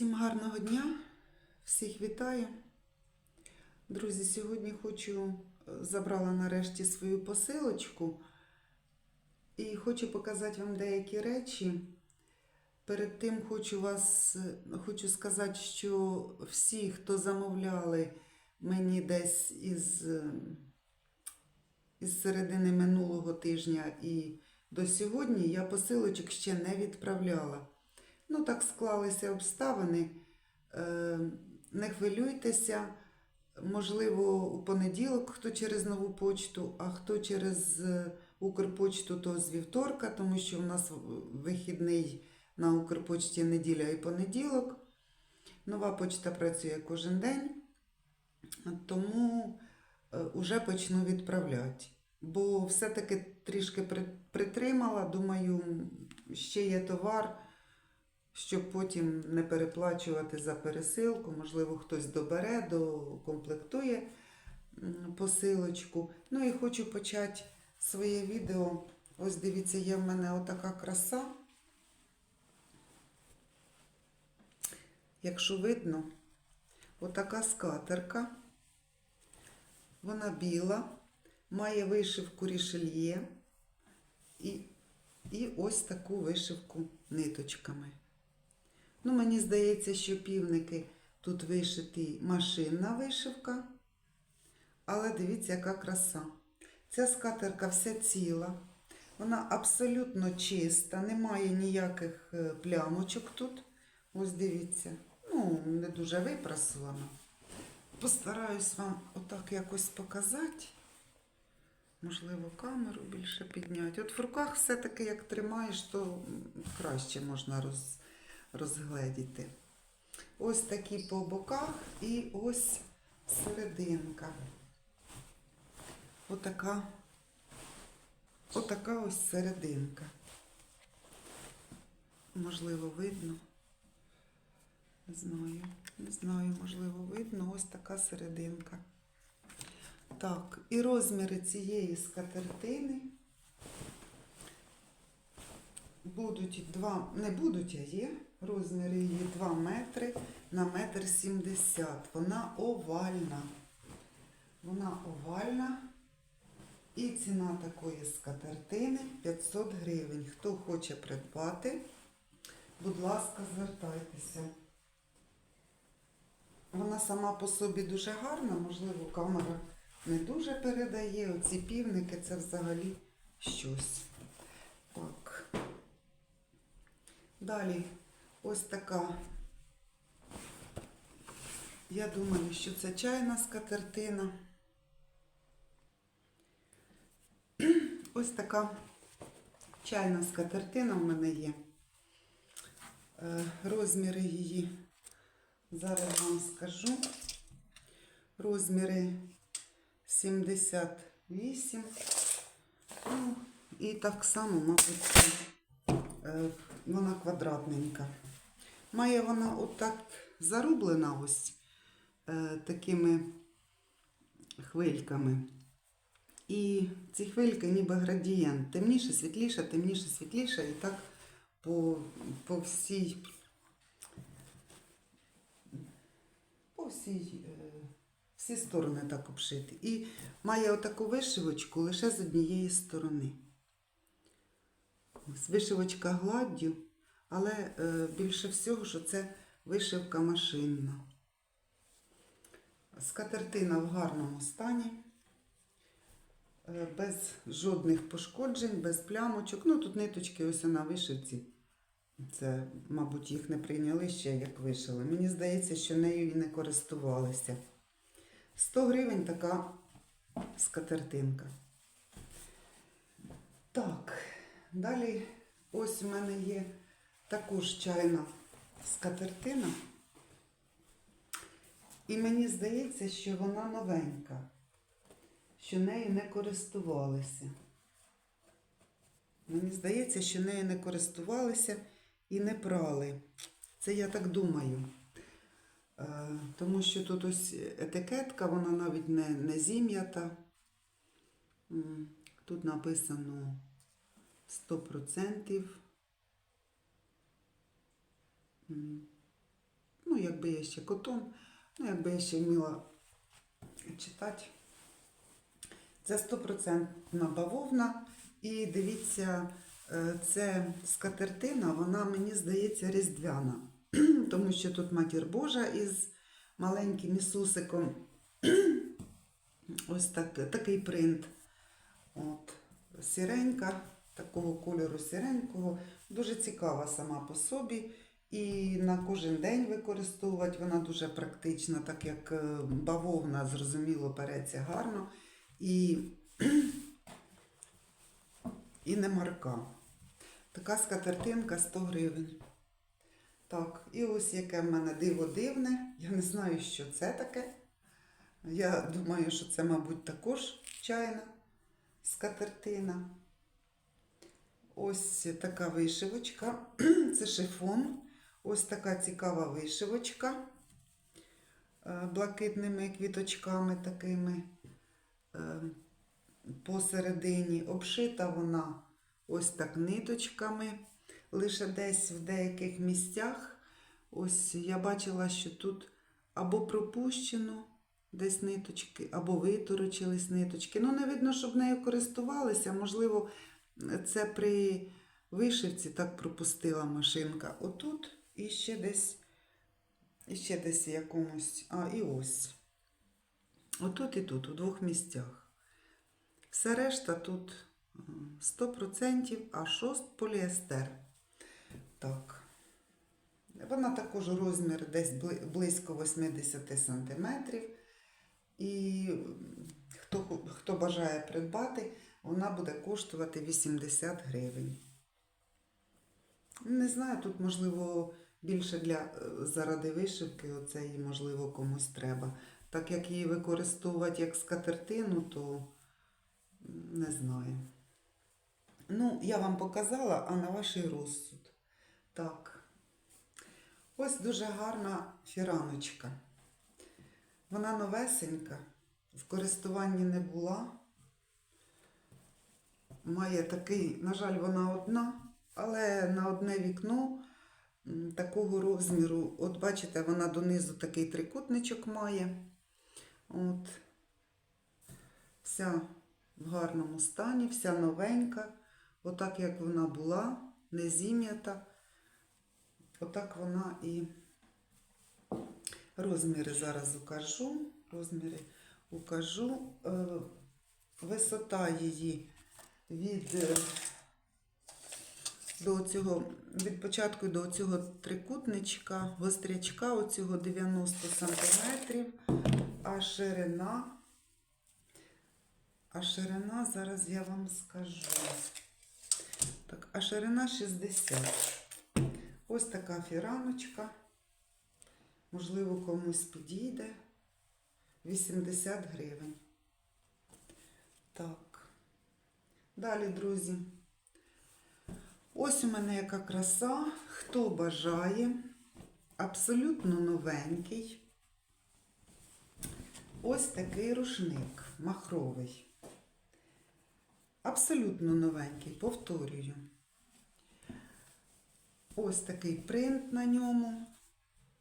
Всім гарного дня, всіх вітаю. Друзі, сьогодні хочу е, забрала нарешті свою посилочку і хочу показати вам деякі речі. Перед тим хочу вас е, хочу сказати, що всі, хто замовляли мені десь із, е, із середини минулого тижня і до сьогодні, я посилочок ще не відправляла. Ну, так склалися обставини. Е, Не хвилюйтеся. Можливо, у понеділок, хто через нову почту, а хто через е, Укрпочту, то з вівторка, тому що в нас вихідний на Укрпочті неділя і понеділок. Нова почта працює кожен день, тому вже почну відправляти. Бо все-таки трішки притримала, думаю, ще є товар щоб потім не переплачувати за пересилку. Можливо, хтось добере, докомплектує посилочку. Ну і хочу почати своє відео. Ось дивіться, є в мене отака краса. Якщо видно, отака скатерка. Вона біла, має вишивку рішельє і, і ось таку вишивку ниточками. Ну, мені здається, що півники тут вишиті машинна вишивка. Але дивіться, яка краса. Ця скатерка вся ціла, вона абсолютно чиста, немає ніяких е, плямочок тут. Ось дивіться. Ну, не дуже випрасована. Постараюсь вам отак якось показати. Можливо, камеру більше підняти. От в руках все-таки, як тримаєш, то краще можна роз, розгледіти. Ось такі по боках і ось серединка. Отака, отака ось серединка. Можливо, видно. Не знаю, не знаю, можливо, видно. Ось така серединка. Так, і розміри цієї скатертини будуть два, не будуть, а є. Розміри її 2 метри на метр 70. Вона овальна. Вона овальна. І ціна такої скатертини 500 гривень. Хто хоче придбати, будь ласка, звертайтеся. Вона сама по собі дуже гарна, можливо, камера не дуже передає. Оці півники це взагалі щось. Так. Далі ось така. Я думаю, що це чайна скатертина. Ось така чайна скатертина в мене є. Е, Розміри її зараз вам скажу. Розміри 78. Ну, і так само, мабуть, е, вона квадратненька. Має вона отак зарублена ось е, такими хвильками. І ці хвильки ніби градієнт. Темніше, світліше, темніше, світліше. І так по, по всій по всій, е, всі сторони так обшити. І має отаку вишивочку лише з однієї сторони. Ось вишивочка гладдю, але е, більше всього, що це вишивка машинна. Скатертина в гарному стані, е, без жодних пошкоджень, без плямочок. Ну, тут ниточки ось на вишивці. Це, мабуть, їх не прийняли ще, як вишили. Мені здається, що нею і не користувалися. 100 гривень така скатертинка. Так, далі ось у мене є також чайна скатертина. І мені здається, що вона новенька, що нею не користувалися. Мені здається, що нею не користувалися і не прали. Це я так думаю. Е, Тому що тут ось етикетка, вона навіть не, не зім'ята. Тут написано 100%. М, якби я ще котон, ну, якби я ще вміла читати. Це стопроцентна бавовна. І дивіться, е, це скатертина, вона мені здається різдвяна. Тому що тут матір Божа із маленьким Ісусиком. Ось так, такий принт. От, сіренька, такого кольору сіренького. Дуже цікава сама по собі. І на кожен день використовувати вона дуже практична, так як е, бавовна, зрозуміло, переться гарно. І, і не марка. Така скатертинка 100 гривень. Так, і ось яке в мене диво дивне. Я не знаю, що це таке. Я думаю, що це, мабуть, також чайна скатертина. Ось така вишивочка. Це шифон. Ось така цікава вишивочка е, блакитними квіточками такими е, посередині. Обшита вона ось так ниточками. Лише десь в деяких місцях. Ось я бачила, що тут або пропущено десь ниточки, або виторочились ниточки. Ну, не видно, щоб нею користувалися. Можливо, це при вишивці так пропустила машинка. Отут і ще десь, і ще десь якомусь. А, і ось. Отут і тут, у двох місцях. Все решта тут 100%, а шост поліестер. Так. Вона також розмір десь близько 80 см. І хто, хто бажає придбати, вона буде коштувати 80 гривень. Не знаю, тут, можливо, більше для е, заради вишивки, оце їй, можливо, комусь треба. Так як її використовувати як скатертину, то не знаю. Ну, я вам показала, а на ваш розсуд. Так. Ось дуже гарна фіраночка. Вона новесенька, в користуванні не була. Має такий, на жаль, вона одна, але на одне вікно такого розміру. От бачите, вона донизу такий трикутничок має. От. Вся в гарному стані, вся новенька. Отак, як вона була, не зім'ята. Отак вона і розміри зараз укажу. Розміри укажу. Е, Висота її від, е, до цього, від початку до цього трикутничка, гострячка, оцього 90 см, а ширина, а ширина, зараз я вам скажу. Так, а ширина 60. Ось така фіраночка. Можливо, комусь підійде. 80 гривень. Так. Далі, друзі. Ось у мене яка краса. Хто бажає. Абсолютно новенький. Ось такий рушник махровий. Абсолютно новенький, повторюю. Ось такий принт на ньому.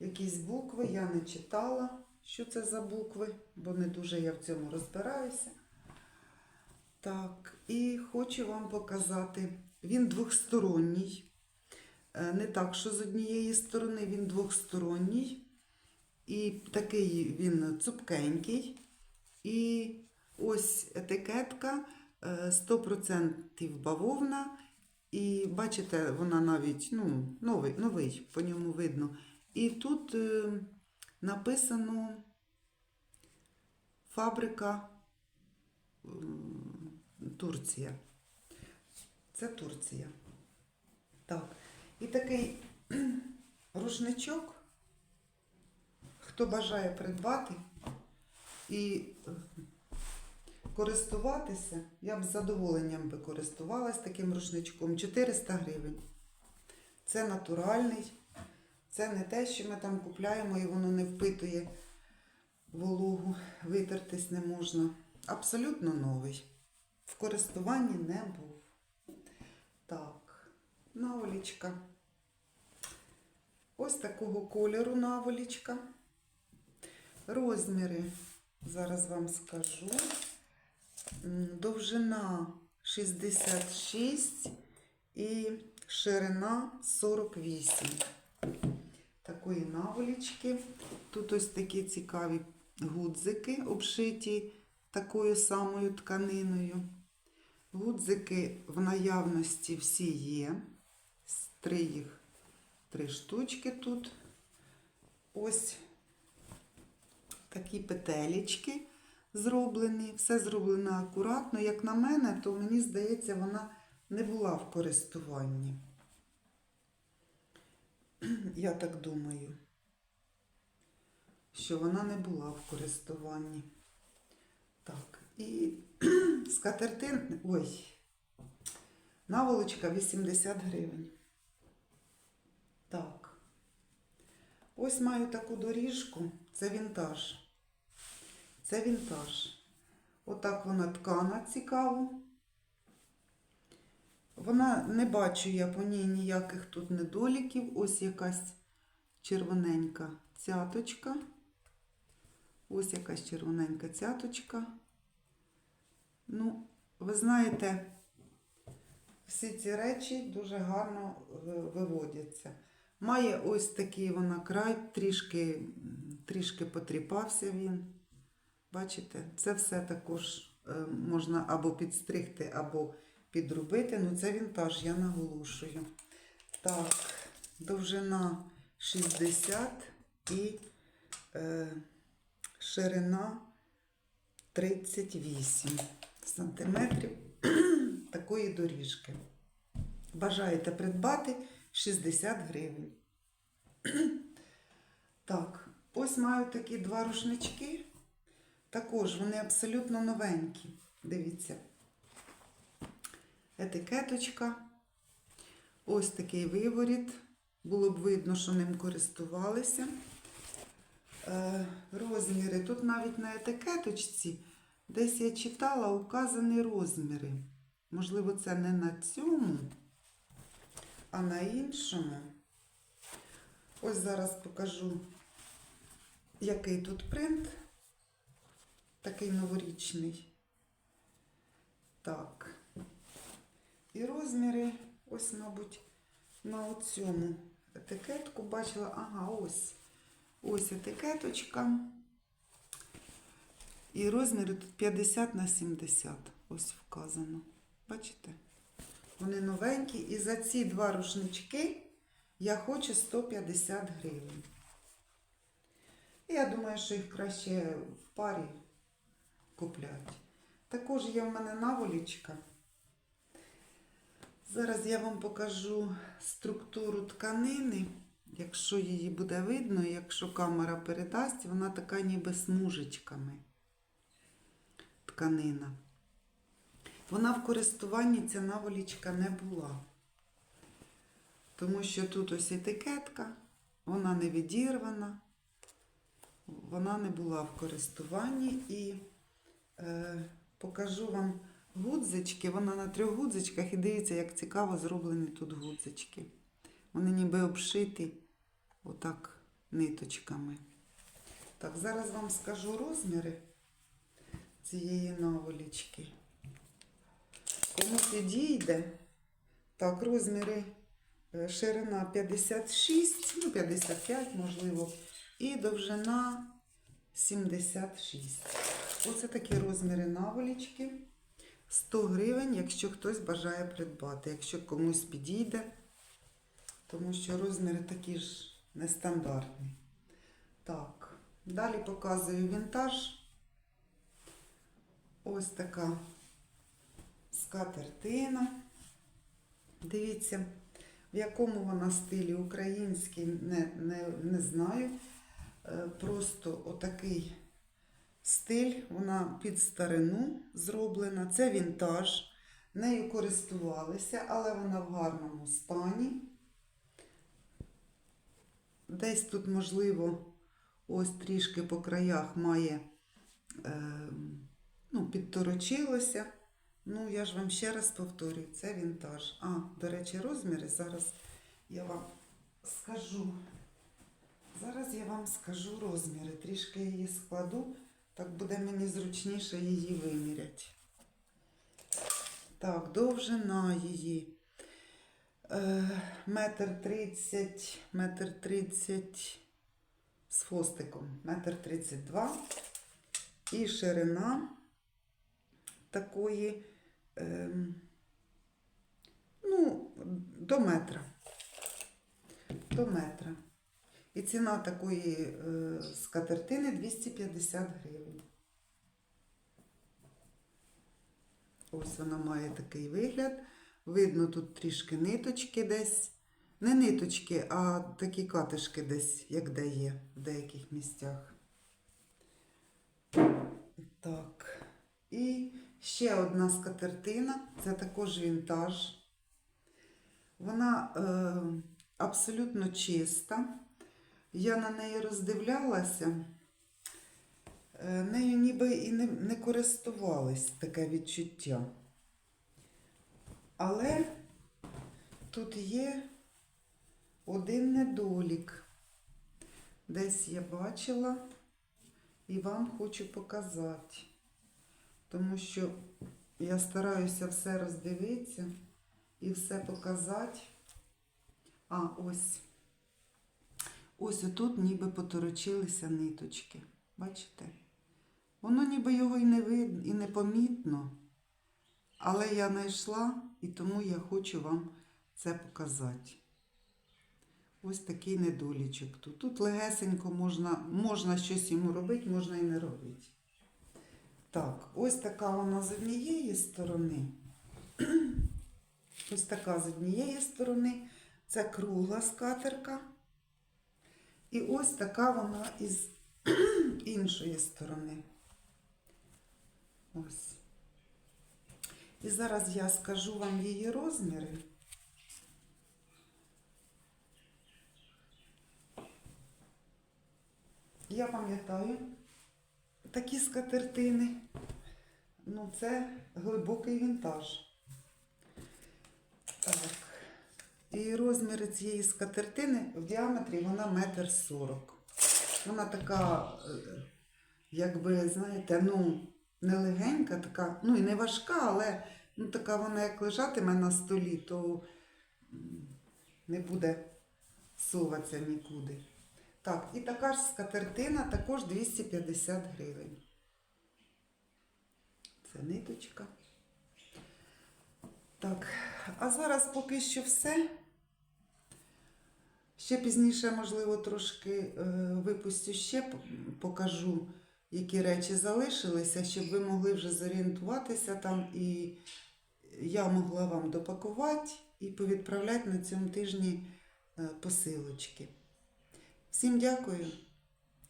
Якісь букви. Я не читала, що це за букви, бо не дуже я в цьому розбираюся. Так, і хочу вам показати. Він двохсторонній. Е, Не так, що з однієї сторони, він двохсторонній. І такий він цупкенький. І ось етикетка е, 100% бавовна. І бачите, вона навіть ну, новий, новий, по ньому видно. І тут е, написано фабрика Турція. Це Турція. Так. І такий рушничок, хто бажає придбати і е, користуватися, я б з задоволенням би користувалась таким рушничком. 400 гривень. Це натуральний. Це не те, що ми там купляємо і воно не впитує вологу, витертись не можна. Абсолютно новий. В користуванні не був. Так, наволічка. Ось такого кольору наволічка. Розміри, зараз вам скажу. Довжина 66 і ширина 48. Такої наволічки. Тут ось такі цікаві гудзики, обшиті такою самою тканиною. Гудзики в наявності всі є. Три їх, три штучки тут. Ось такі петелечки зроблені. Все зроблено акуратно. Як на мене, то мені здається, вона не була в користуванні. Я так думаю, що вона не була в користуванні. Так, і скатертин, ой, наволочка 80 гривень. Так. Ось маю таку доріжку, це вінтаж. Це вінтаж. Отак вона ткана цікаво. Вона не бачу я по ній ніяких тут недоліків. Ось якась червоненька цяточка. Ось якась червоненька цяточка. Ну, ви знаєте, всі ці речі дуже гарно е, виводяться. Має ось такий вона край, трішки, трішки потріпався він. Бачите, це все також е, можна або підстригти, або підробити. Ну, це вінтаж, я наголошую. Так, довжина 60 і е, ширина 38 сантиметрів такої доріжки. Бажаєте придбати 60 гривень. Так, ось маю такі два рушнички. Також вони абсолютно новенькі. Дивіться. Етикеточка. Ось такий виворіт. Було б видно, що ним користувалися. Е, розміри. Тут навіть на етикеточці, десь я читала, указані розміри. Можливо, це не на цьому, а на іншому. Ось зараз покажу, який тут принт. Такий новорічний. Так. І розміри, ось, мабуть, на оцьому етикетку бачила. Ага, ось. Ось етикеточка. І розміри тут 50 на 70. Ось вказано. Бачите? Вони новенькі. І за ці два рушнички я хочу 150 гривень. Я думаю, що їх краще в парі купляти. Також є в мене наволічка. Зараз я вам покажу структуру тканини. Якщо її буде видно, якщо камера передасть, вона така ніби смужечками. Тканина. Вона в користуванні ця наволічка не була. Тому що тут ось етикетка, вона не відірвана, вона не була в користуванні і е, покажу вам гудзички. Вона на трьох гудзичках і дивіться, як цікаво зроблені тут гудзички. Вони ніби обшиті отак ниточками. Так, зараз вам скажу розміри цієї наволічки. Кому підійде, так, розміри е, ширина 56, ну 55, можливо, і довжина 76. Оце такі розміри наволічки. 100 гривень, якщо хтось бажає придбати, якщо комусь підійде, тому що розміри такі ж нестандартні. Так, далі показую вінтаж. Ось така скатертина. Дивіться, в якому вона стилі український, не, не, не знаю. Е, Просто отакий стиль, вона під старину зроблена. Це вінтаж. Нею користувалися, але вона в гарному стані. Десь тут, можливо, ось трішки по краях має, е, ну, підторочилося. Ну, я ж вам ще раз повторюю, це вінтаж. А, до речі, розміри зараз я вам скажу. Зараз я вам скажу розміри. Трішки її складу, так буде мені зручніше її виміряти. Так, довжина її. Е, Метр тридцять, метр тридцять з хвостиком, метр тридцять два. І ширина такої, ем, ну, до метра. До метра. І ціна такої е, скатертини 250 гривень. Ось вона має такий вигляд. Видно тут трішки ниточки десь. Не ниточки, а такі катишки десь, як де є в деяких місцях. Так. І ще одна скатертина. Це також вінтаж. Вона е, абсолютно чиста. Я на неї роздивлялася. Е, Нею ніби і не, не користувалась таке відчуття. Але тут є один недолік. Десь я бачила і вам хочу показати. Тому що я стараюся все роздивитися і все показати. А, ось. Ось отут ніби поторочилися ниточки. Бачите? Воно ніби його і не видно, і не помітно. Але я знайшла і тому я хочу вам це показати. Ось такий недолічок тут. Тут легесенько можна, можна щось йому робити, можна і не робити. Так, ось така вона з однієї сторони. Ось така з однієї сторони. Це кругла скатерка. І ось така вона із іншої сторони. Ось. І зараз я скажу вам її розміри. Я пам'ятаю такі скатертини. Ну, це глибокий вінтаж. Так. І розміри цієї скатертини в діаметрі вона метр сорок. Вона така, е, якби, знаєте, ну, не легенька, така, ну і не важка, але ну, така вона як лежатиме на столі, то не буде суватися нікуди. Так, і така ж скатертина також 250 гривень. Це ниточка. Так, а зараз поки що все. Ще пізніше, можливо, трошки е, випустю ще покажу, які речі залишилися, щоб ви могли вже зорієнтуватися там і я могла вам допакувати і повідправляти на цьому тижні е, посилочки. Всім дякую,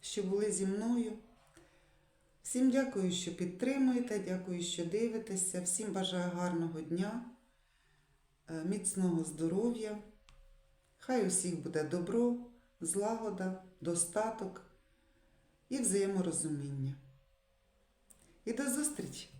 що були зі мною. Всім дякую, що підтримуєте, дякую, що дивитеся. Всім бажаю гарного дня, е, міцного здоров'я. Хай усіх буде добро, злагода, достаток і взаєморозуміння. І до зустрічі!